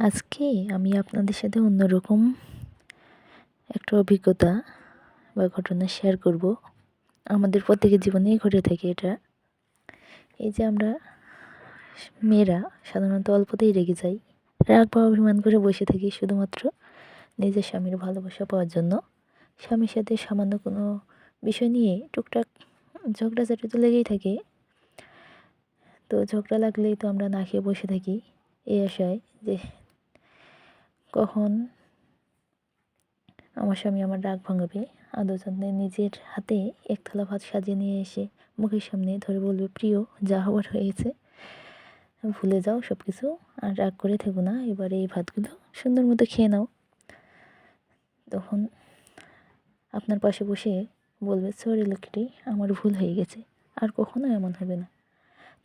আজকে আমি আপনাদের সাথে অন্যরকম একটা অভিজ্ঞতা বা ঘটনা শেয়ার করব। আমাদের প্রত্যেকের জীবনেই ঘটে থাকে এটা। এই যে আমরা মেয়েরা সাধারণত অল্পতেই রেগে যাই। রাগ বা অভিমান করে বসে থাকি শুধুমাত্র নিজের স্বামীর ভালোবাসা পাওয়ার জন্য। স্বামীর সাথে সামান্য কোনো বিষয় নিয়ে টুকটাক ঝগড়াঝাটি তো লেগেই থাকে। তো ঝগড়া লাগলেই তো আমরা না খেয়ে বসে থাকি। এই আশায় যে কখন আমার স্বামী আমার রাগ ভাঙাবে, আদর যত্নে নিজের হাতে এক থালা ভাত সাজিয়ে নিয়ে এসে মুখের সামনে ধরে বলবে, প্রিয়, যা হওয়ার হয়েছে, ভুলে যাও সব কিছু আর রাগ করে থেকো না, এবারে এই ভাতগুলো সুন্দর মতো খেয়ে নাও। তখন আপনার পাশে বসে বলবে, সরি লক্ষ্মীটি, আমার ভুল হয়ে গেছে, আর কখনো এমন হবে না।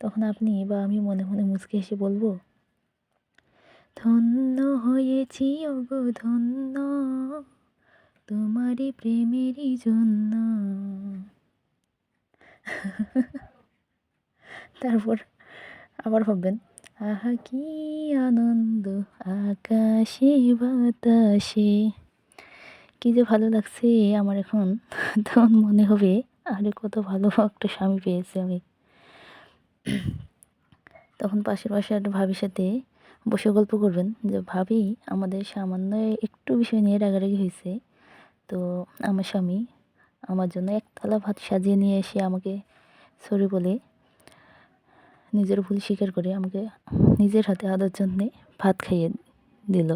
তখন আপনি বা আমি মনে মনে মুচকে এসে বলব, ধন্য হয়েছি ওগো ধন্য তোমারই প্রেমেরই জন্য। তারপর আবার ভাববেন, আহা কি আনন্দ, আকাশে, বাতাসে। কী যে ভালো লাগছে আমার এখন। তখন মনে হবে, আরে কত ভালো একটা স্বামী পেয়েছি আমি। তখন পাশের পাশে একটা ভাবির সাথে বসে গল্প করবেন যে, ভাবি, আমাদের সামান্য একটু বিষয় নিয়ে রাগারাগি হয়েছে তো আমার স্বামী আমার জন্য এক থালা ভাত সাজিয়ে নিয়ে এসে আমাকে সরি বলে, নিজের ভুল স্বীকার করে আমাকে নিজের হাতে আদর জন্যে ভাত খাইয়ে দিল।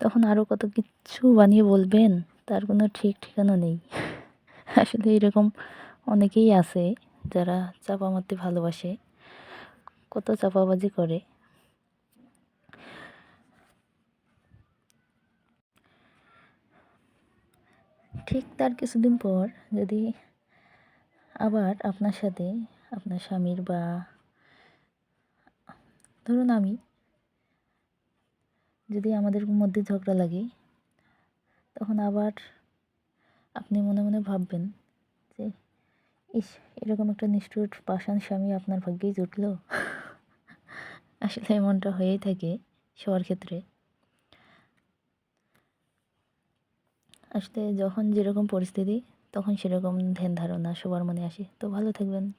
তখন আরও কত কিছু বানিয়ে বলবেন, তার কোনো ঠিক ঠিকানা নেই। আসলে এরকম অনেকেই আছে। যারা চাপা মারতে ভালোবাসে, কত চাপাবাজি করে। ঠিক তার কিছুদিন পর যদি আবার আপনার সাথে আপনার স্বামীর বা ধরুন আমি যদি আমাদের মধ্যে ঝগড়া লাগে, তখন আবার আপনি মনে মনে ভাববেন যে, ইস এরকম একটা নিষ্ঠুর পাষাণ স্বামী আপনার ভাগ্যেই জুটলো? আসলে এমনটা হয়েই থাকে সবার ক্ষেত্রে। আসলে যখন যেরকম পরিস্থিতি, তখন সেরকম ধ্যান ধারণা সবার মনে আসে। তো ভালো থাকবেন।